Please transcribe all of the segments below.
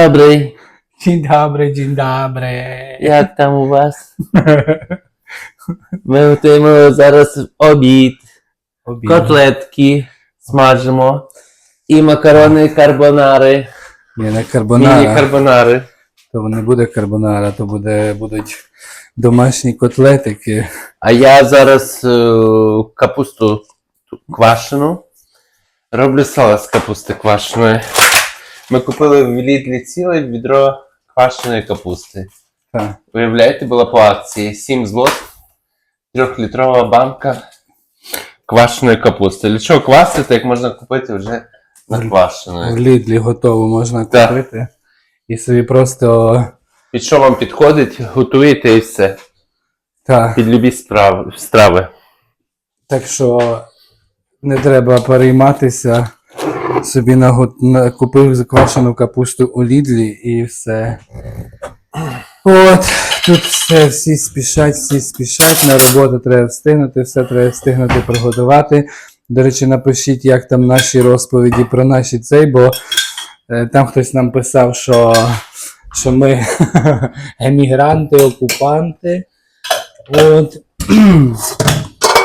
Добрий, Dzień dobry, dzień dobry. як там у вас? Ми готуємо зараз обід, Обід. котлетки смажимо і макарони карбонари, Ні, не міні карбонара. карбонари. То не буде карбонара, то буде, будуть домашні котлетики. А я зараз е, капусту квашену. Роблю салат з капусти квашеної. Ми купили в Лідлі ціле відро квашеної капусти. Так. Уявляєте, була по акції 7 злот, трьохлітрова банка квашеної капусти. Для чого квасити, як можна купити вже В наквашеною? Лідлі готово можна Так. купити. І собі просто. Під що вам підходить, готуєте і все. Так. Під любі страви. Так що не треба перейматися. Собі на- купив заквашену капусту у Лідлі і все. От, тут все, всі спішать, всі спішать, на роботу треба встигнути, все треба встигнути приготувати. До речі, напишіть, як там наші розповіді про наші цей, бо е, там хтось нам писав, що, що ми емігранти, окупанти. От.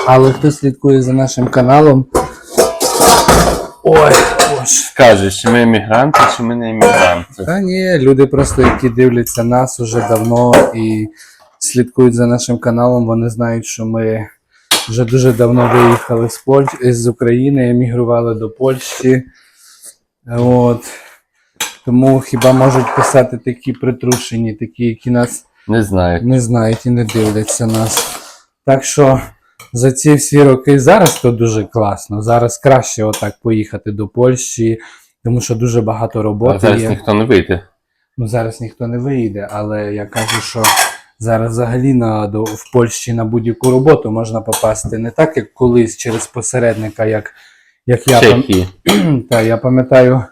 Але хто слідкує за нашим каналом. Ой, боже. Скажеш, чи ми емігранти, чи ми не емігранти. Та ні, люди просто, які дивляться нас уже давно і слідкують за нашим каналом, вони знають, що ми вже дуже давно виїхали з, Поль... з України, емігрували до Польщі. От. Тому хіба можуть писати такі притрушені, такі, які нас Не знаю. не знають і не дивляться нас. Так що за ці всі роки зараз то дуже класно. Зараз краще отак поїхати до Польщі, тому що дуже багато А роботи зараз є. ніхто не вийде. Ну зараз ніхто не виїде, але я кажу, що зараз взагалі на, до, в Польщі на будь-яку роботу можна попасти не так, як колись через посередника, як, як я Чехії. та, я пам'ятаю,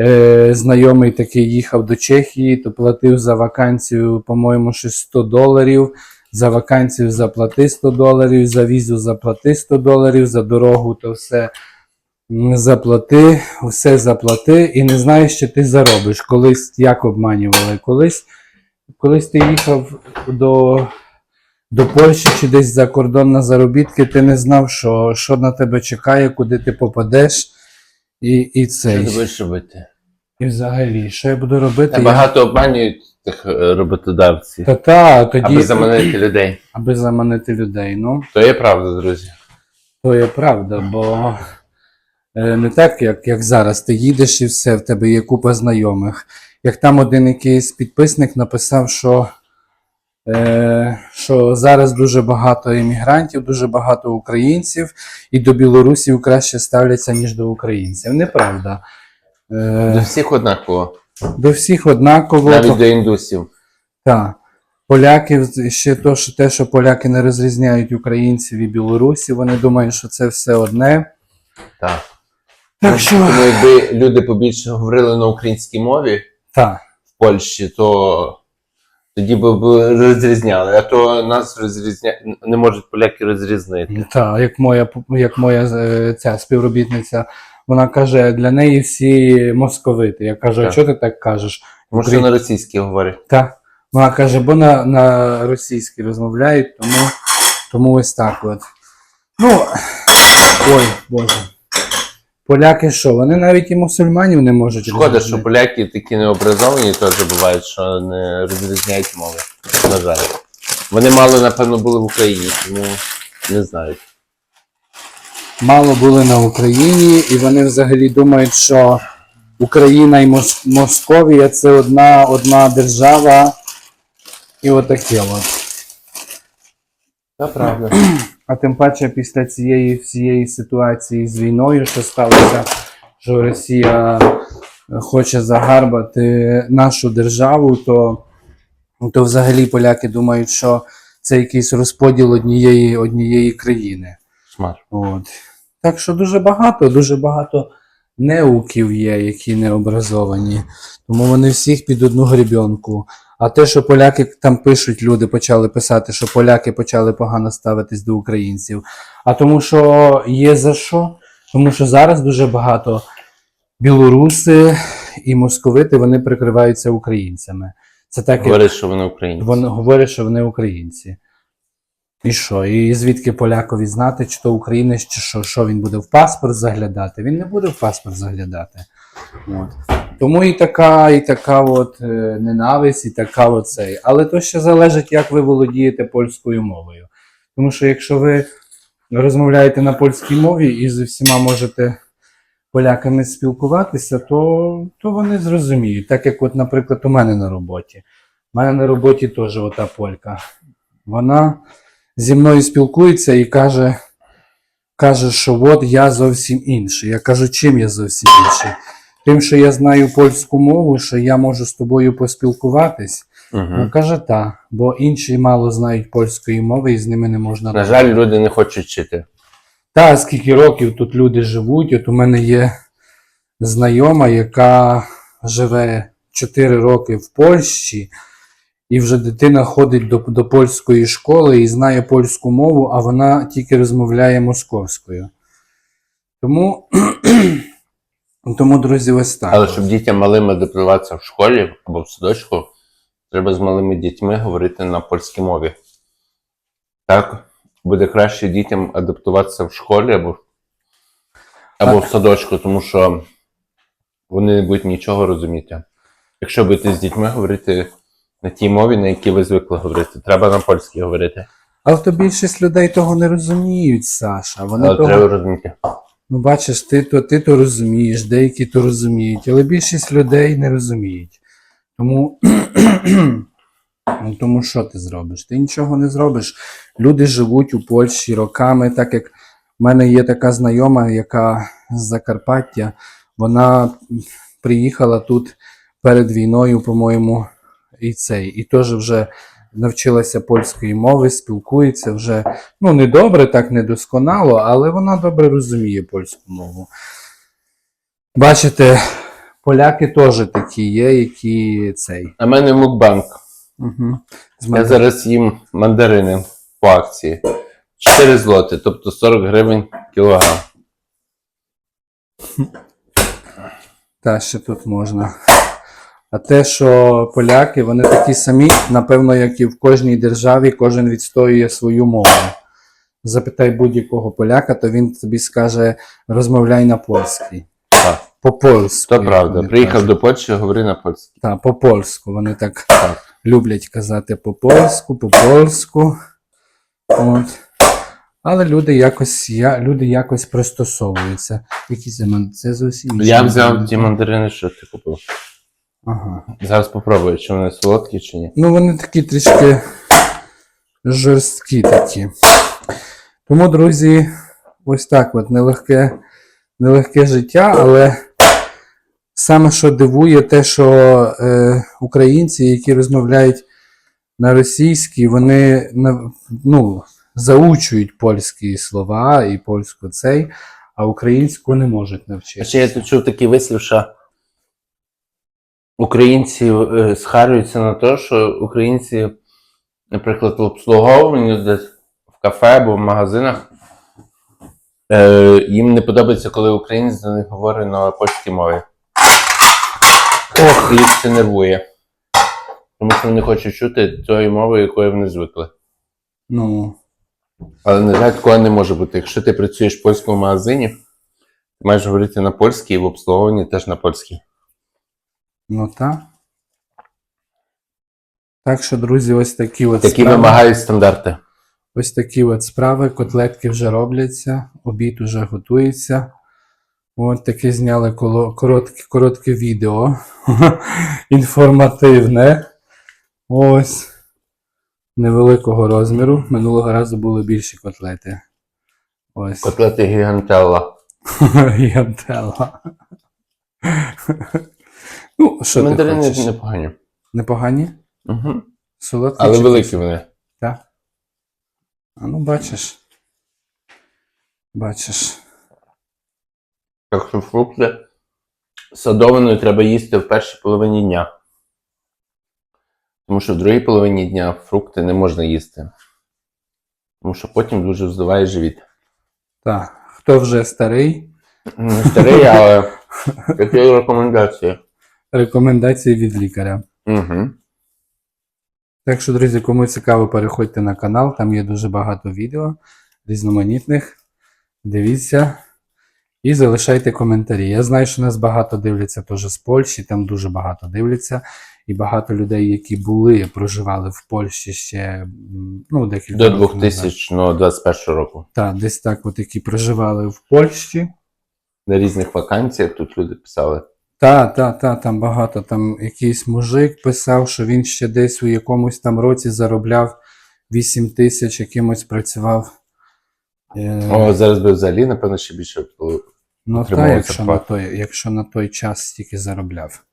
е, знайомий такий їхав до Чехії, то платив за вакансію, по-моєму, щось 100 доларів. За вакансію заплати 100 доларів, за візу заплати 100 доларів, за дорогу то все заплати, все заплати, і не знаєш, що ти заробиш. Колись як обманювали. Колись, колись ти їхав до, до Польщі чи десь за кордон на заробітки, ти не знав, що, що на тебе чекає, куди ти попадеш. І, і Що цей. ти будеш робити? І взагалі, що я буду робити? Я- багато обманюють тих е, роботодавців, Та та, тоді, аби заманити людей. аби заманити людей. Ну, То є правда, друзі. то є правда, бо е, не так, як, як зараз. Ти їдеш і все, в тебе є купа знайомих. Як там один якийсь підписник написав, що, е, що зараз дуже багато іммігрантів, дуже багато українців, і до білорусів краще ставляться, ніж до українців. Неправда. До Е, всіх однаково. до всіх однаково. Навіть до індусів. Так. Поляки ще то, що те, що поляки не розрізняють українців і білорусів, вони думають, що це все одне. Так. Так що. Тому якби люди побільше говорили на українській мові Так. в Польщі, то тоді б б розрізняли. А то нас розрізня... не можуть поляки розрізнити. Так, як моя, як моя е, ця співробітниця, вона каже, для неї всі московити. Я кажу, а Так. чого ти так кажеш? Тому що Україн- на російській говорять. Так. Вона каже, бо на, на російській розмовляють, тому, тому ось так от. Ну, ой, Боже. Поляки що? Вони навіть і мусульманів не можуть Шкода, що поляки такі необразовані, теж бувають, що не розрізняють мови. На жаль. Вони мало, напевно, були в Україні, тому не знають. Мало були на Україні, і вони взагалі думають, що Україна і Мос- Московія це одна, одна держава. І отаке от. Це правда. А тим паче після цієї всієї ситуації з війною, що сталося, що Росія е, хоче загарбати нашу державу, то, то взагалі поляки думають, що це якийсь розподіл однієї, однієї країни. Шмар. От. Так що дуже багато, дуже багато неуків є, які не образовані. Тому вони всіх під одну гребінку. А те, що поляки там пишуть, люди почали писати, що поляки почали погано ставитись до українців. А тому що є за що? Тому що зараз дуже багато білоруси і московити вони прикриваються українцями. Це так, як Говорять, що вони українці. вони говорять, що вони українці. І що? І звідки полякові знати, чи то українець, чи що, що він буде в паспорт заглядати? Він не буде в паспорт заглядати. От. Тому і така, і така от е, ненависть, і така от цей. Але то ще залежить, як ви володієте польською мовою. Тому що якщо ви розмовляєте на польській мові і з усіма можете поляками спілкуватися, то, то вони зрозуміють. Так як, от, наприклад, у мене на роботі. У мене на роботі теж ота полька. Вона зі мною спілкується і каже, каже, що от я зовсім інший. Я кажу, чим я зовсім інший? Тим, що я знаю польську мову, що я можу з тобою поспілкуватись. Угу. Ну, каже, так, бо інші мало знають польської мови і з ними не можна На жаль, люди не хочуть вчити. та скільки років тут люди живуть. От у мене є знайома, яка живе 4 роки в Польщі, і вже дитина ходить до, до польської школи і знає польську мову, а вона тільки розмовляє московською. Тому, тому друзі, ось так. Але щоб дітям малим адаптуватися в школі або в садочку, треба з малими дітьми говорити на польській мові. Так буде краще дітям адаптуватися в школі або, або в садочку, тому що вони не будуть нічого розуміти. Якщо будете з дітьми говорити на тій мові, на якій ви звикли говорити, треба на польській говорити. Але то більшість людей того не розуміють, Саша. Вони Але того... треба розуміти. Ну, бачиш, ти то, ти то розумієш, деякі то розуміють, але більшість людей не розуміють. Тому, ну, тому що ти зробиш? Ти нічого не зробиш. Люди живуть у Польщі роками, так як в мене є така знайома, яка з Закарпаття, вона приїхала тут перед війною, по-моєму, і цей, і теж вже навчилася польської мови, спілкується вже ну, не добре, так недосконало, але вона добре розуміє польську мову. Бачите, поляки теж такі є, які цей. А мене мукбанк. Угу. Я зараз їм мандарини по акції. 4 злоти, тобто 40 гривень кілограм. Та ще тут можна. А те, що поляки, вони такі самі, напевно, як і в кожній державі, кожен відстоює свою мову. Запитай будь-якого поляка, то він тобі скаже розмовляй на польській. Так, По польську. то правда. Приїхав до Польщі, говори на польській. Так, по польську. Вони так Так. люблять казати по польську, по польську. От. Але люди якось, я, люди якось пристосовуються. Які це Це зовсім. Я взяв ті мандарини, що ти купив. Ага. Зараз попробую, чи вони солодкі, чи ні. Ну, вони такі трішки жорсткі такі. Тому, друзі, ось так от нелегке, нелегке життя, але саме що дивує, те, що е, українці, які розмовляють на російській, вони ну, заучують польські слова і польську цей, а українську не можуть навчити. ще я тут чув такий вислів, що українці е, схарюються на те, що українці, наприклад, в обслуговуванні десь в кафе або в магазинах, е, їм не подобається, коли українець до них говорить на польській мові. Ох, їх це нервує. Тому що вони хочуть чути тої мови, якою вони звикли. Ну, Але на жаль, такого не може бути. Якщо ти працюєш в польському магазині, ти маєш говорити на польській і в обслуговуванні теж на польській. Ну так. Так що, друзі, ось такі от Такі справи. вимагають стандарти. Ось такі от справи, котлетки вже робляться, обід уже готується. От таке зняли коло- коротке, коротке відео. Інформативне. Ось. Невеликого розміру. Минулого разу були більші котлети. Ось. Котлети гігантелла. Гігантела. ну, що ти Мандарини хочеш? непогані. Непогані? Угу. Солодкі Але чи великі вони. Так. А ну бачиш. Бачиш. Так що фрукти садованою треба їсти в першій половині дня. Тому що в другій половині дня фрукти не можна їсти. Тому що потім дуже вздуває живіт. Так. Хто вже старий? Не старий, але Які рекомендації? Рекомендації від лікаря. Угу. Так що, друзі, кому цікаво, переходьте на канал, там є дуже багато відео різноманітних. Дивіться і залишайте коментарі. Я знаю, що нас багато дивляться теж з Польщі, там дуже багато дивляться. І багато людей, які були, проживали в Польщі ще ну, декілька До 2021 року. Так, десь так, от які проживали в Польщі. На різних вакансіях тут люди писали. Та, та, та, там багато. Там якийсь мужик писав, що він ще десь у якомусь там році заробляв 8 тисяч, якимось працював. Е, О, зараз би взагалі, напевно, ще більше ну та, якщо на, той, якщо на той час стільки заробляв.